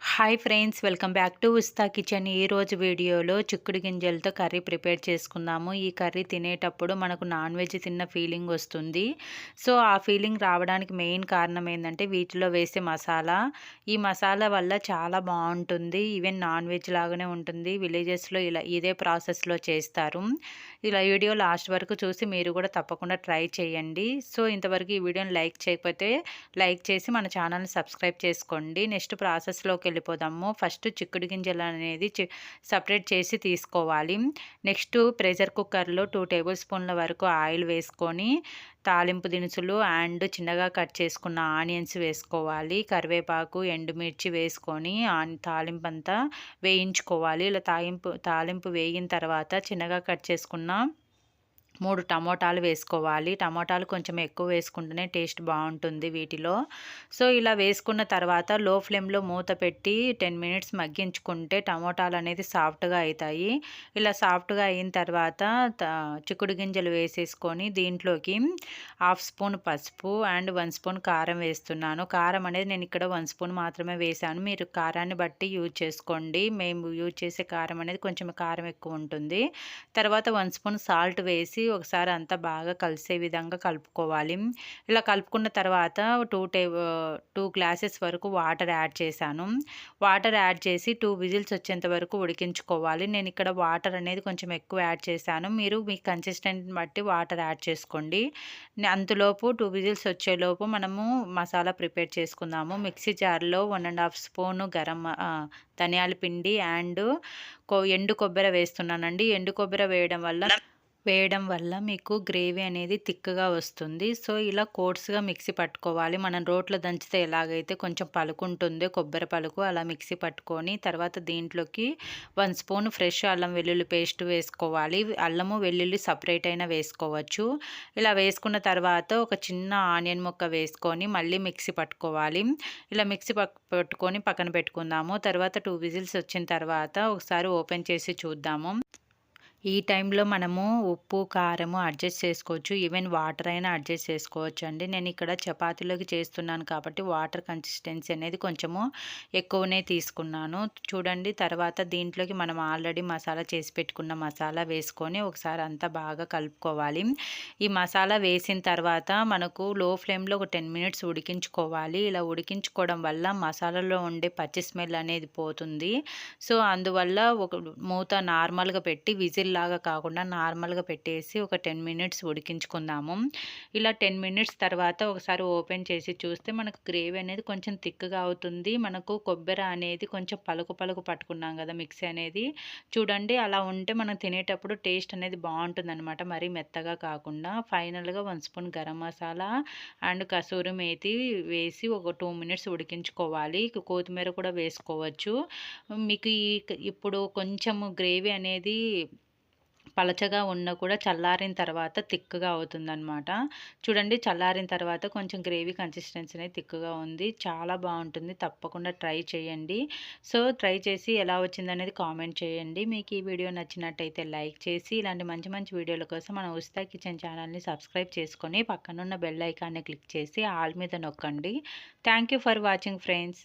Hi friends welcome back to Usta kitchen. ఈ రోజు వీడియోలో చిక్కుడు గింజలతో కర్రీ ప్రిపేర్ చేసుకుందాము. ఈ కర్రీ తినేటప్పుడు మనకు నాన్ వెజ్ తిన్న ఫీలింగ్ వస్తుంది. సో ఆ ఫీలింగ్ రావడానికి మెయిన్ కారణం ఏంటంటే వీటిలో వేసే మసాలా. ఈ మసాలా వల్ల చాలా బాగుంటుంది. ఈవెన్ నాన్ వెజ్ లాగానే ఉంటుంది. విలేజెస్లో ఇలా ఇదే ప్రాసెస్లో చేస్తారు. ఇలా వీడియో లాస్ట్ వరకు చూసి మీరు కూడా తప్పకుండా ట్రై చేయండి. సో ఇంతవరకు ఈ వీడియోని లైక్ చేయకపోతే లైక్ చేసి మన ఛానల్ని సబ్స్క్రైబ్ చేసుకోండి. నెక్స్ట్ ప్రాసెస్లోకి వెళ్ళిపోదాము ఫస్ట్ చిక్కుడు గింజలు అనేది సపరేట్ చేసి తీసుకోవాలి. నెక్స్ట్ ప్రెషర్ కుక్కర్లో టూ టేబుల్ స్పూన్ల వరకు ఆయిల్ వేసుకొని తాలింపు దినుసులు అండ్ చిన్నగా కట్ చేసుకున్న ఆనియన్స్ వేసుకోవాలి. కరివేపాకు ఎండుమిర్చి వేసుకొని తాలింపు అంతా వేయించుకోవాలి. ఇలా తాలింపు తాలింపు వేగిన తర్వాత చిన్నగా కట్ చేసుకున్న మూడు టమోటాలు వేసుకోవాలి. టమోటాలు కొంచెం ఎక్కువ వేసుకుంటేనే టేస్ట్ బాగుంటుంది వీటిలో. సో ఇలా వేసుకున్న తర్వాత లో ఫ్లేమ్లో మూత పెట్టి టెన్ మినిట్స్ మగ్గించుకుంటే టమోటాలు అనేది సాఫ్ట్గా అవుతాయి ఇలా సాఫ్ట్గా అయిన తర్వాత చిక్కుడు గింజలు వేసేసుకొని దీంట్లోకి హాఫ్ స్పూన్ పసుపు అండ్ వన్ స్పూన్ కారం వేస్తున్నాను. కారం అనేది నేను ఇక్కడ వన్ స్పూన్ మాత్రమే వేసాను మీరు కారాన్ని బట్టి యూజ్ చేసుకోండి. మేము యూజ్ చేసే కారం అనేది కొంచెం కారం ఎక్కువ ఉంటుంది. తర్వాత వన్ స్పూన్ సాల్ట్ వేసి ఒకసారి అంతా బాగా కలిసే విధంగా కలుపుకోవాలి. ఇలా కలుపుకున్న తర్వాత టూ టే టూ గ్లాసెస్ వరకు వాటర్ యాడ్ చేశాను. వాటర్ యాడ్ చేసి టూ విజిల్స్ వచ్చేంత వరకు ఉడికించుకోవాలి. నేను ఇక్కడ వాటర్ అనేది కొంచెం ఎక్కువ యాడ్ చేశాను. మీరు మీ కన్సిస్టెంట్ బట్టి వాటర్ యాడ్ చేసుకోండి. అంతలోపు టూ విజిల్స్ వచ్చేలోపు మనము మసాలా ప్రిపేర్ చేసుకుందాము. మిక్సీ జార్లో వన్ అండ్ హాఫ్ స్పూను గరం ధనియాల పిండి అండ్ ఎండు కొబ్బరి వేస్తున్నానండి. ఎండు కొబ్బరి వేయడం వల్ల వేయడం వల్ల మీకు గ్రేవీ అనేది థిక్గా వస్తుంది. సో ఇలా కోట్స్గా మిక్సీ పట్టుకోవాలి. మనం రోట్లో దంచితే ఎలాగైతే కొంచెం పలుకు ఉంటుందో కొబ్బరి పలుకు అలా మిక్సీ పట్టుకొని తర్వాత దీంట్లోకి వన్ స్పూన్ ఫ్రెష్ అల్లం వెల్లుల్లి పేస్ట్ వేసుకోవాలి. అల్లము వెల్లుల్లి సపరేట్ అయినా వేసుకోవచ్చు. ఇలా వేసుకున్న తర్వాత ఒక చిన్న ఆనియన్ ముక్క వేసుకొని మళ్ళీ మిక్సీ పట్టుకోవాలి. ఇలా మిక్సీ పట్టుకొని పక్కన పెట్టుకుందాము. తర్వాత టూ విజిల్స్ వచ్చిన తర్వాత ఒకసారి ఓపెన్ చేసి చూద్దాము. ఈ టైంలో మనము ఉప్పు కారము అడ్జస్ట్ చేసుకోవచ్చు. ఈవెన్ వాటర్ అయినా అడ్జస్ట్ చేసుకోవచ్చు అండి. నేను ఇక్కడ చపాతీలోకి చేస్తున్నాను కాబట్టి వాటర్ కన్సిస్టెన్సీ అనేది కొంచెము ఎక్కువనే తీసుకున్నాను. చూడండి తర్వాత దీంట్లోకి మనం ఆల్రెడీ మసాలా చేసి పెట్టుకున్న మసాలా వేసుకొని ఒకసారి అంతా బాగా కలుపుకోవాలి. ఈ మసాలా వేసిన తర్వాత మనకు లో ఫ్లేమ్లో ఒక టెన్ మినిట్స్ ఉడికించుకోవాలి. ఇలా ఉడికించుకోవడం వల్ల మసాలాలో ఉండే పచ్చి స్మెల్ అనేది పోతుంది. సో అందువల్ల ఒక మూత నార్మల్గా పెట్టి విజిల్ లాగా కాకుండా నార్మల్గా పెట్టేసి ఒక టెన్ మినిట్స్ ఉడికించుకుందాము. ఇలా టెన్ మినిట్స్ తర్వాత ఒకసారి ఓపెన్ చేసి చూస్తే మనకు గ్రేవీ అనేది కొంచెం థిక్గా అవుతుంది. మనకు కొబ్బరి అనేది కొంచెం పలుకు పలుకు పట్టుకున్నాం కదా మిక్సీ అనేది. చూడండి అలా ఉంటే మనం తినేటప్పుడు టేస్ట్ అనేది బాగుంటుంది అనమాట మరీ మెత్తగా కాకుండా ఫైనల్గా one spoon garam masala and kasuri methi వేసి ఒక టూ మినిట్స్ ఉడికించుకోవాలి. కొత్తిమీర కూడా వేసుకోవచ్చు. మీకు ఇప్పుడు కొంచెం గ్రేవీ అనేది పలచగా ఉన్న కూడా చల్లారిన తర్వాత తిక్కుగా అవుతుందన్నమాట. చూడండి చల్లారిన తర్వాత కొంచెం గ్రేవీ కన్సిస్టెన్సీ అనేది థిక్గా ఉంది. చాలా బాగుంటుంది. తప్పకుండా ట్రై చేయండి. సో ట్రై చేసి ఎలా వచ్చిందనేది కామెంట్ చేయండి. మీకు ఈ వీడియో నచ్చినట్టయితే లైక్ చేసి ఇలాంటి మంచి మంచి వీడియోల కోసం మన ఉస్తా కిచెన్ ఛానల్ని సబ్స్క్రైబ్ చేసుకొని పక్కనున్న బెల్ ఐకాన్ని క్లిక్ చేసి ఆల్ మీద నొక్కండి. Thank for watching friends.